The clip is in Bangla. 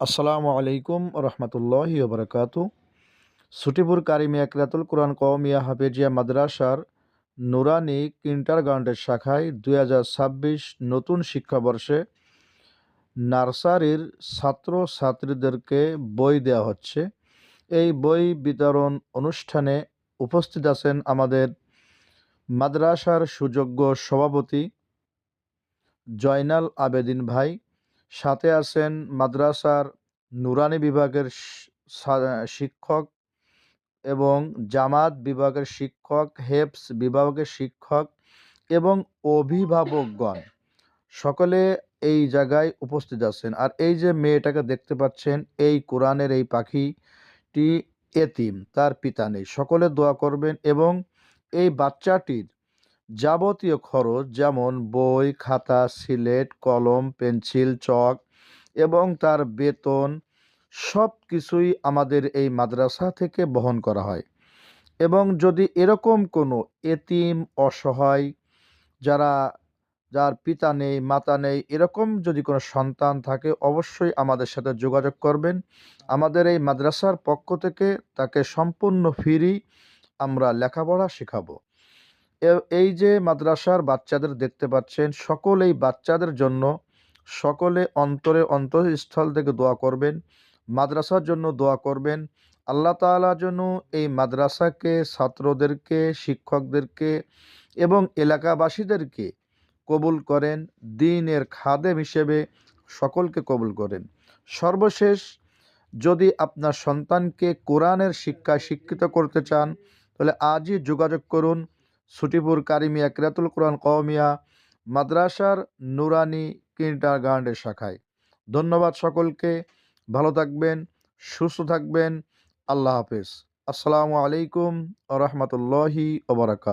আসসালামু আলাইকুম রহমতুল্লাহি ওবরাকাত সুটিপুর কারিমি একরাতুল কোরআন কওমিয়া হাফেজিয়া মাদ্রাসার নুরানি কিন্টারগার্ডের শাখায় দু হাজার ছাব্বিশ নতুন শিক্ষাবর্ষে নার্সারির ছাত্র ছাত্রীদেরকে বই দেওয়া হচ্ছে। এই বই বিতরণ অনুষ্ঠানে উপস্থিত আছেন আমাদের মাদ্রাসার সুযোগ্য সভাপতি জয়নাল আবেদিন ভাই সাথে আছেন মাদ্রাসার নুরানি বিভাগের শিক্ষক এবং জামাত বিভাগের শিক্ষক হেপস বিভাগের শিক্ষক এবং অভিভাবকগণ। সকলে এই জায়গায় উপস্থিত আছেন। আর এই যে মেয়েটাকে দেখতে পাচ্ছেন, এই কোরআনের এই পাখিটি এতিম, তার পিতা নেই। সকলে দোয়া করবেন এবং এই বাচ্চাটির যাবতীয় খরচ যেমন বই, খাতা, সিলেট, কলম, পেন্সিল, চক এবং তার বেতন সব কিছুই আমাদের এই মাদ্রাসা থেকে বহন করা হয়। এবং যদি এরকম কোনো এতিম, অসহায় যারা, যার পিতা নেই, মাতা নেই, এরকম যদি কোনো সন্তান থাকে, অবশ্যই আমাদের সাথে যোগাযোগ করবেন। আমাদের এই মাদ্রাসার পক্ষ থেকে তাকে সম্পূর্ণ ফিরি আমরা লেখাপড়া শেখাবো। এই যে মাদ্রাসার বাচ্চাদের দেখতে পাচ্ছেন সকল এই বাচ্চাদের জন্য, সকলে অন্তরে অন্তঃস্থল থেকে দোয়া করবেন, মাদ্রাসার জন্য দোয়া করবেন। আল্লাহ তালার জন্য এই মাদ্রাসাকে, ছাত্রদেরকে, শিক্ষকদেরকে এবং এলাকাবাসীদেরকে কবুল করেন, দিনের খাদেম হিসেবে সকলকে কবুল করেন। সর্বশেষ, যদি আপনার সন্তানকে কোরআনের শিক্ষায় শিক্ষিত করতে চান, তাহলে আজই যোগাযোগ করুন সুটিপুর কারিমিয়া, কিরাতুল কোরআন কওমিয়া, মাদ্রাসার নুরানি কিন্টার গার্ডের শাখায়। ধন্যবাদ সকলকে, ভালো থাকবেন, সুস্থ থাকবেন, আল্লাহ হাফেজ। আসসালামু আলাইকুম রহমতুল্লাহি ওবরাকাত